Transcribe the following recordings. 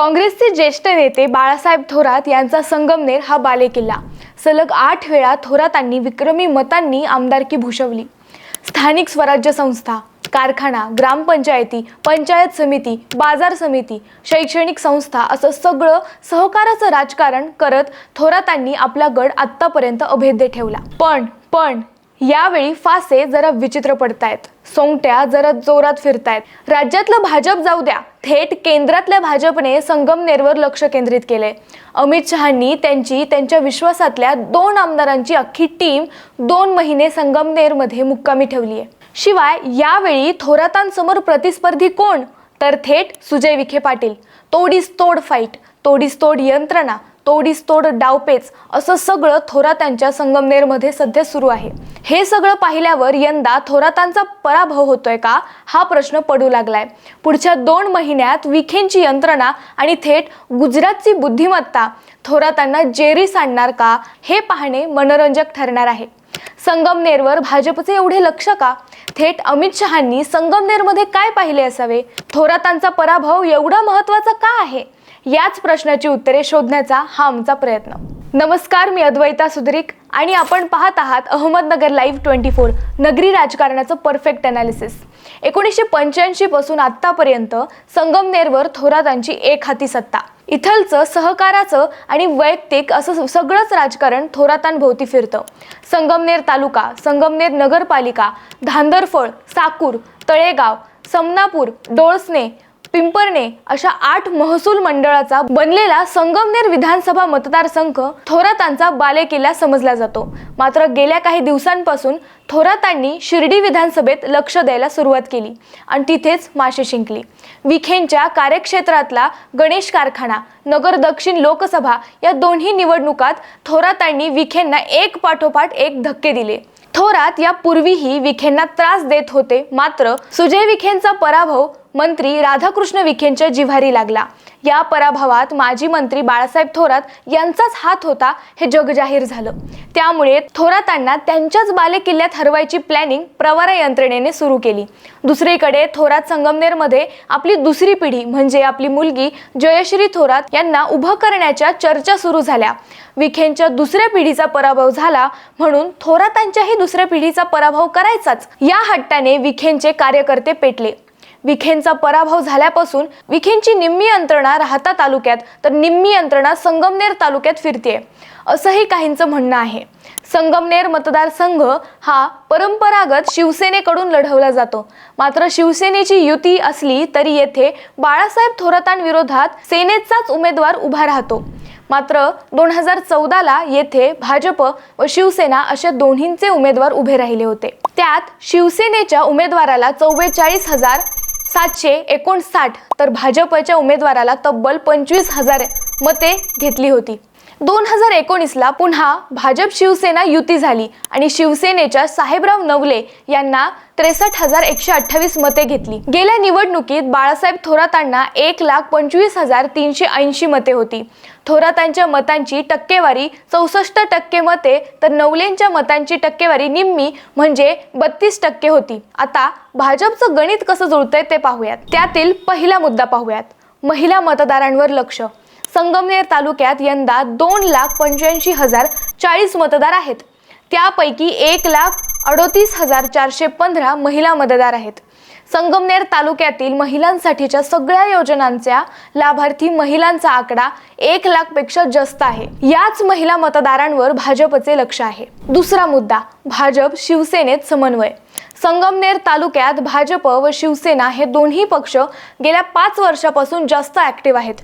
काँग्रेसचे ज्येष्ठ नेते बाळासाहेब थोरात यांचा संगमनेर हा बालेकिल्ला. सलग आठ वेळा थोरातांनी विक्रमी मतांनी आमदारकी भूषवली. स्थानिक स्वराज्य संस्था कारखाना ग्रामपंचायती पंचायत समिती बाजार समिती शैक्षणिक संस्था असं सगळं सहकाराचं राजकारण करत थोरातांनी आपला गड आत्तापर्यंत अभेद्य ठेवला. पण पण यावेळी फासे जरा विचित्र पडतायत. सोंगट्या जरा जोरात फिरतायत. राज्यातलं भाजप जाऊ द्या. थेट केंद्रातल्या भाजपने संगमनेरवर लक्ष केंद्रित केलंय. अमित शहांनी त्यांची त्यांच्या विश्वासातल्या दोन आमदारांची अख्खी टीम दोन महिने संगमनेरमध्ये मुक्कामी ठेवली आहे. शिवाय यावेळी थोरातांसमोर प्रतिस्पर्धी कोण? तर थेट सुजय विखे पाटील. तोडीस तोड फाईट तोडीस तोड यंत्रणा तोडीस तोड डावपेच असं सगळं थोरातांच्या संगमनेरमध्ये सध्या सुरू आहे. हे सगळं पाहिल्यावर यंदा थोरातांचा पराभव होतोय का? हा प्रश्न पडू लागलाय. पुढच्या दोन महिन्यात विखेंची यंत्रणा आणि थेट गुजरातची बुद्धिमत्ता थोरातांना जेरी सांडणार का? हे पाहणे मनोरंजक ठरणार आहे. संगमनेरवर भाजपचे एवढे लक्ष का? थेट अमित शहांनी संगमनेरमध्ये काय पाहिले असावे? थोरातांचा पराभव एवढा महत्त्वाचा का आहे? याच प्रश्नाची उत्तरे शोधण्याचा हा आमचा प्रयत्न. नमस्कार मी अद्वैता सुधरीक आणि आपण पाहत आहात अहमदनगर लाईव्ह ट्वेंटी फोर नगरी राजकारणाचं परफेक्ट अनालिसिस एकोणीसशे पंच्याऐंशी पासून आत्तापर्यंत संगमनेरवर थोरातांची एक हाती सत्ता. इथलचं सहकाराचं आणि वैयक्तिक असं सगळंच राजकारण थोरातांभोवती फिरतं. संगमनेर तालुका संगमनेर नगरपालिका धांदरफळ साकूर तळेगाव समनापूर डोळसने पिंपरणे अशा आठ महसूल मंडळाचा बनलेला संगमनेर विधानसभा मतदारसंघ थोरातांचा बालेकिल्ला समजला जातो. मात्र गेल्या काही दिवसांपासून थोरातांनी शिर्डी विधानसभेत लक्ष द्यायला सुरुवात केली आणि तिथेच मासे शिंकली. विखेंच्या कार्यक्षेत्रातला गणेश कारखाना नगर दक्षिण लोकसभा या दोन्ही निवडणुकात थोरातांनी विखेंना एक पाठोपाठ एक धक्के दिले. थोरात या पूर्वीही विखेंना त्रास देत होते. मात्र सुजय विखेंचा पराभव मंत्री राधाकृष्ण विखेंच्या जिव्हारी लागला. या पराभवात माजी मंत्री बाळासाहेब थोरात यांचाच हात होता हे जगजाहीर झालं. त्यामुळे थोरातांना त्यांच्याच बालेकिल्ल्यात हरवायची प्लॅनिंग प्रवारा यंत्रणेने सुरू केली. दुसरीकडे थोरात संगमनेरमध्ये आपली दुसरी पिढी म्हणजे आपली मुलगी जयश्री थोरात यांना उभं करण्याच्या चर्चा सुरू झाल्या. विखेंच्या दुसऱ्या पिढीचा पराभव झाला म्हणून थोरातांच्याही दुसऱ्या पिढीचा पराभव करायचाच या हट्टाने विखेंचे कार्यकर्ते पेटले. विखेंचा पराभव झाल्यापासून विखेंची निम्मी यंत्रणा राहता तालुक्यात तर निम्मी यंत्रणा संगमनेर तालुक्यात फिरते असंही काहींचं म्हणणं आहे. संगमनेर मतदारसंघ हा परंपरागत शिवसेनेकडून लढवला जातो. मात्र शिवसेनेची युती असली तरी येथे बाळासाहेब थोरातांविरोधात सेनेचाच उमेदवार उभा राहतो. मात्र दोन हजार चौदाला येथे भाजप व शिवसेना अशा दोन्हींचे उमेदवार उभे राहिले होते. त्यात शिवसेनेच्या उमेदवाराला चव्वेचाळीस हजार सातशे एकोणसाठ तर भाजपच्या उमेदवाराला तब्बल पंचवीस हजार मते घेतली होती. दोन हजार एकोणीसला पुन्हा भाजप शिवसेना युती झाली आणि शिवसेनेच्या साहेबराव नवले यांना त्रेसष्ट हजार एकशे अठ्ठावीस मते घेतली. गेल्या निवडणुकीत बाळासाहेब थोरातांना एक लाख पंचवीस हजार तीनशे ऐंशी मते होती. थोरातांच्या मतांची टक्केवारी चौसष्ट टक्के मते तर नवलेंच्या मतांची टक्केवारी निम्मी म्हणजे बत्तीस टक्के होती. आता भाजपचं गणित कसं जुळतंय ते पाहूयात. त्यातील पहिला मुद्दा पाहूयात. महिला मतदारांवर लक्ष संगमनेर तालुक्यात यंदा दोन लाख पंच्याऐंशी हजार चाळीस मतदार आहेत. त्यापैकी एक लाख अडोतीस हजार चारशे पंधरा महिला मतदार आहेत. संगमनेर तालुक्यातील महिलांसाठीच्या सगळ्या योजनांच्या लाभार्थी महिलांचा आकडा एक लाखपेक्षा जास्त आहे. याच महिला मतदारांवर भाजपचे लक्ष आहे. दुसरा मुद्दा भाजप शिवसेनेत समन्वय. संगमनेर तालुक्यात भाजप व शिवसेना हे दोन्ही पक्ष गेल्या पाच वर्षापासून जास्त ॲक्टिव्ह आहेत.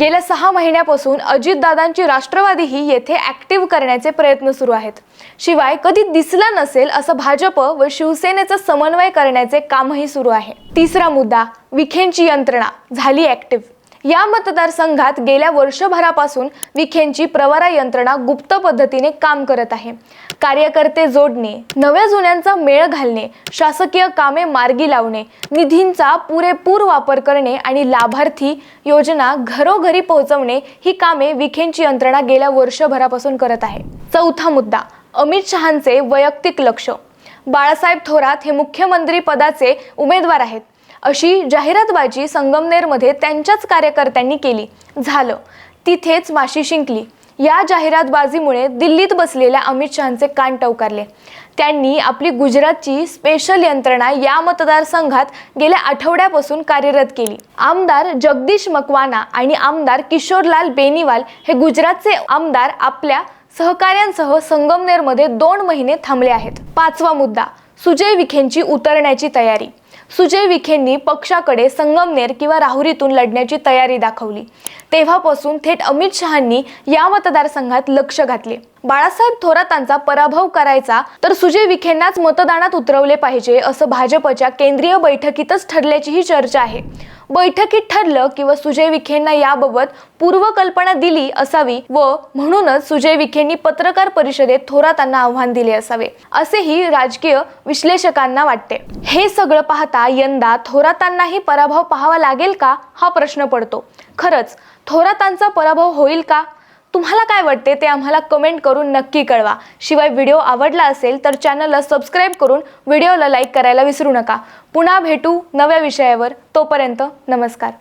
गेल्या सहा महिन्यापासून अजितदादांची राष्ट्रवादीही येथे ऍक्टिव्ह करण्याचे प्रयत्न सुरू आहेत. शिवाय कधी दिसला नसेल असं भाजप व शिवसेनेचं समन्वय करण्याचे कामही सुरू आहे. तिसरा मुद्दा विखेंची यंत्रणा. झाली ऍक्टिव्ह या मतदारसंघात गेल्या वर्षभरापासून विखेंची प्रवरा यंत्रणा गुप्त पद्धतीने काम करत आहे. कार्यकर्ते जोडणे नव्या जुन्यांचा मेळ घालणे शासकीय कामे मार्गी लावणे निधींचा पुरेपूर वापर करणे आणि लाभार्थी योजना घरोघरी पोहोचवणे ही कामे विखेंची यंत्रणा गेल्या वर्षभरापासून करत आहे. चौथा मुद्दा अमित शहांचे वैयक्तिक लक्ष. बाळासाहेब थोरात हे मुख्यमंत्री पदाचे उमेदवार आहेत. अशी जाहिरातबाजी संगमनेरमध्ये त्यांच्याच कार्यकर्त्यांनी केली. झालं. तिथेच माशी शिंकली. या जाहिरातबाजीमुळे दिल्लीत बसलेल्या अमित शहाचे कान टवकारले. त्यांनी आपली गुजरातची स्पेशल यंत्रणा या मतदारसंघात गेल्या आठवड्यापासून कार्यरत केली. आमदार जगदीश मकवाना आणि आमदार किशोरलाल बेनीवाल हे गुजरातचे आमदार आपल्या सहकाऱ्यांसह संगमनेरमध्ये दोन महिने थांबले आहेत. पाचवा मुद्दा सुजय विखेंची उतरण्याची तयारी. सुजय विखेंनी पक्षाकडे संगमनेर किंवा राहुरीतून लढण्याची तयारी दाखवली. तेव्हापासून थेट अमित शहांनी या मतदारसंघात लक्ष घातले. बाळासाहेब थोरातांचा पराभव करायचा तर सुजय विखेंनाच मतदानात उतरवले पाहिजे असं भाजपच्या केंद्रीय बैठकीतच ठरल्याचीही चर्चा आहे. बैठकीत ठरलं किंवा सुजय विखेंना याबाबत पूर्वकल्पना दिली असावी व म्हणूनच सुजय विखेंनी पत्रकार परिषदेत थोरातांना आव्हान दिले असावे असेही राजकीय विश्लेषकांना वाटते. हे सगळं पाहता यंदा थोरातांनाही पराभव पाहावा लागेल का? हा प्रश्न पडतो. खरंच थोरातांचा पराभव होईल का? तुम्हाला काय वाटते ते आम्हाला कमेंट करून नक्की कळवा. शिवाय व्हिडिओ आवडला असेल तर चॅनलला सबस्क्राईब करून व्हिडिओला लाईक करायला विसरू नका. पुन्हा भेटू नव्या विषयावर. तोपर्यंत नमस्कार.